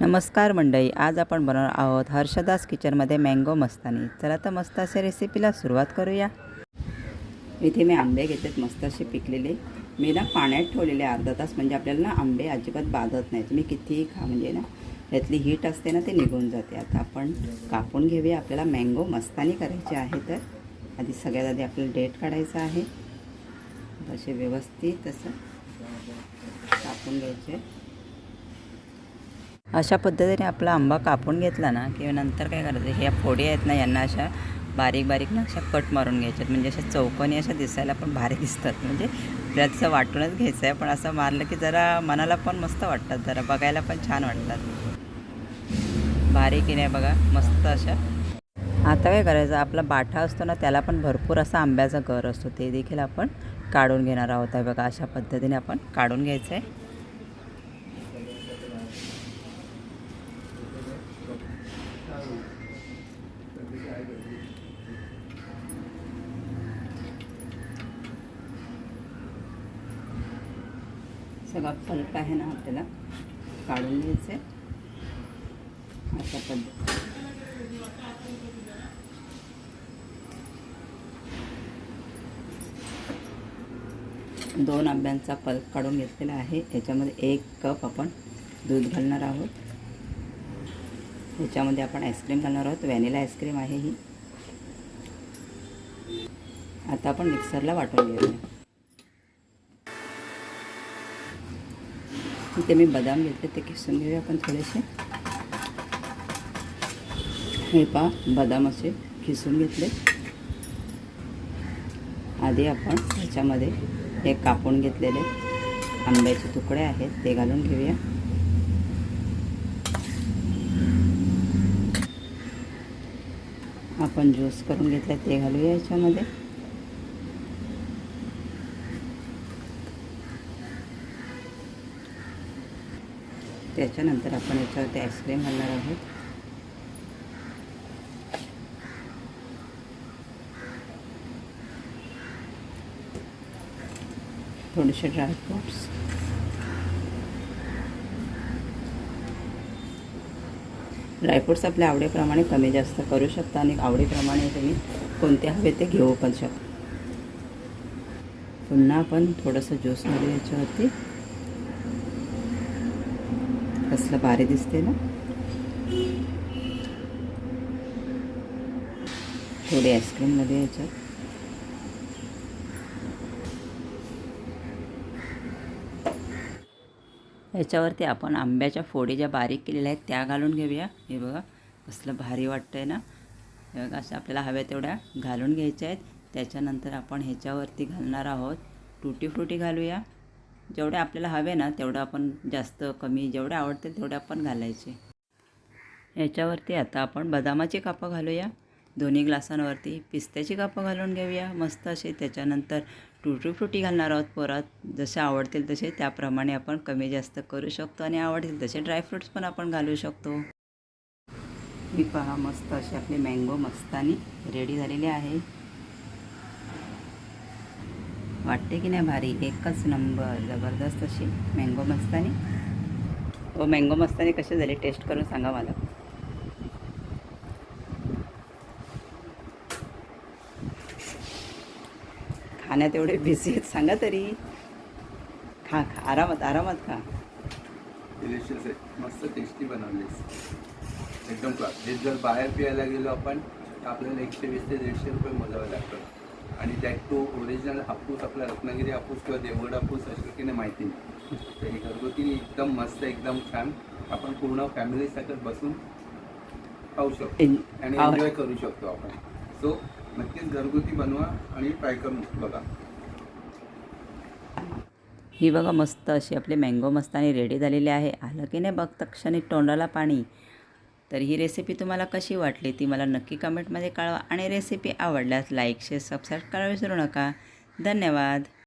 नमस्कार मंडळी आज आपण बनवणार आहोत हर्षदास किचनमध्ये मँगो मस्तानी. चला तर मस्त अशा रेसिपीला सुरुवात करूया. इथे मी आंबे घेतलेत मस्त असे पिकलेले. मी ना पाण्यात ठेवलेले अर्धा तास म्हणजे आपल्याला ना आंबे अजिबात बाधत नाही तुम्ही कितीही खा म्हणजे ना त्यातली हीट असते ना ते निघून जाते. आता आपण कापून घेऊया. आपल्याला मँगो मस्तानी करायचे आहे तर. आधी सगळ्यात आधी आपल्याला डेट काढायचं आहे. असे व्यवस्थित असं कापून घ्यायचे. अशा पद्धतीने आपला आंबा कापून घेतला ना की नंतर काय करायचं ह्या फोडी आहेत ना यांना अशा बारीक बारीक ना अशा कट मारून घ्यायच्यात म्हणजे अशा चौकोनी अशा दिसायला पण भारी दिसतात. म्हणजे त्याचं वाटूनच घ्यायचं आहे पण असं मारलं की जरा मनाला पण मस्त वाटतात जरा बघायला पण छान वाटतात. बारीक नाही बघा मस्त अशा. आता काय करायचं आपला बाठा असतो ना त्याला पण भरपूर असा आंब्याचा घर असतो ते देखील आपण काढून घेणार आहोत. आहे बघा अशा पद्धतीने आपण काढून घ्यायचं आहे सगळा पल्प आहे ना आपल्याला. काढून घ्यायचं. आहे अशा पद्धती दोन आंब्यांचा पल्प काढून घेतलेला आहे. याच्यामध्ये एक कप आपण दूध घालणार आहोत. याच्यामध्ये आपण आईस्क्रीम घालणार आहोत. व्हॅनिला आईस्क्रीम आहे ही. आता आपण मिक्सरला वाटून घेऊया. इथे मी बदाम घेतले ते किसून घेऊया आपण थोडेसे. हे पा बदाम असे खिसून घेतले. आधी आपण ह्याच्यामध्ये हे कापून घेतलेले आंब्याचे तुकडे आहेत ते घालून घेऊया. आपण ज्यूस करून घेतलं ते घालूया याच्यामध्ये. त्याच्यानंतर आपण याच्यावरती आईस्क्रीम घालणार आहोत. थोडेसे ड्रायफ्रूट्स ड्रायफ्रूट्स आपल्या आवडीप्रमाणे कमी जास्त करू शकता आणि आवडीप्रमाणे तुम्ही कोणते हवे ते घेऊ पण शकता. पुन्हा आपण थोडंसं ज्यूसमध्ये याच्यावरती कसलं भारी दिसते ना? थोडी आईस्क्रीममध्ये याच्यात याच्यावरती आपण आंब्याच्या फोडी ज्या बारीक केलेल्या आहेत त्या घालून घेऊया. हे बघा कसलं भारी वाटतं आहे ना? हे बघा असं आपल्याला हव्या तेवढ्या घालून घ्यायच्या आहेत. त्याच्यानंतर आपण ह्याच्यावरती घालणार आहोत टुटी फ्रुटी घालूया. जेवढे आपल्याला हवे ना तेवढं आपण जास्त कमी जेवढे आवडतील तेवढे आपण घालायचे. याच्यावरती आता आपण बदामाची कापं घालूया. दोन्ही ग्लासांवरती पिस्त्याची कापं घालून घेऊया. मस्त असे त्याच्यानंतर टुटी फ्रुटी घालणार आहोत पोरात. जसे आवडतील तसे त्याप्रमाणे आपण कमी जास्त करू शकतो आणि आवडतील तसे ड्रायफ्रूट्स पण आपण घालू शकतो. मी पहा मस्त अशी आपली मँगो मस्तानी रेडी झालेली आहे. वाटते की नाही भारी? एकच नंबर जबरदस्त अशी मँगो मस्तानी. व मँगो मस्तानी कसे झाले? टेस्ट करून सांगा मला. खाण्यात एवढे बिझी आहेत सांगा तरी. खा खा आरामात आरामात खा. डिलिशियस आहे. मस्त टेस्टी बनवलीस. एकदम क्लास हे जर बाहेर प्यायला गेलो आपण तर आपल्याला एकशे वीस ते दीडशे रुपये मोजावे लागतात. आणि त्यात तो ओरिजिनल हापूस आपला रत्नागिरी हापूस किंवा देवगड हापूस असेल की नाही माहिती नाही. तर हे घरगुती एकदम मस्त एकदम छान. आपण पूर्ण फॅमिली सकट बसून खाऊ शकतो. आणि एन्जॉय करू शकतो आपण. सो नक्कीच घरगुती बनवा आणि ट्राय करून बघा. ही बघा मस्त अशी आपली मँगो मस्तानी रेडी झालेली आहे. आलं की नाही बघता क्षणी तोंडाला पाणी. तर ही रेसिपी तुम्हाला कशी वाटली ती मला नक्की कमेंटमध्ये कळवा. आणि रेसिपी आवडल्यास लाईक शेअर सबस्क्राईब करायला विसरू नका. धन्यवाद.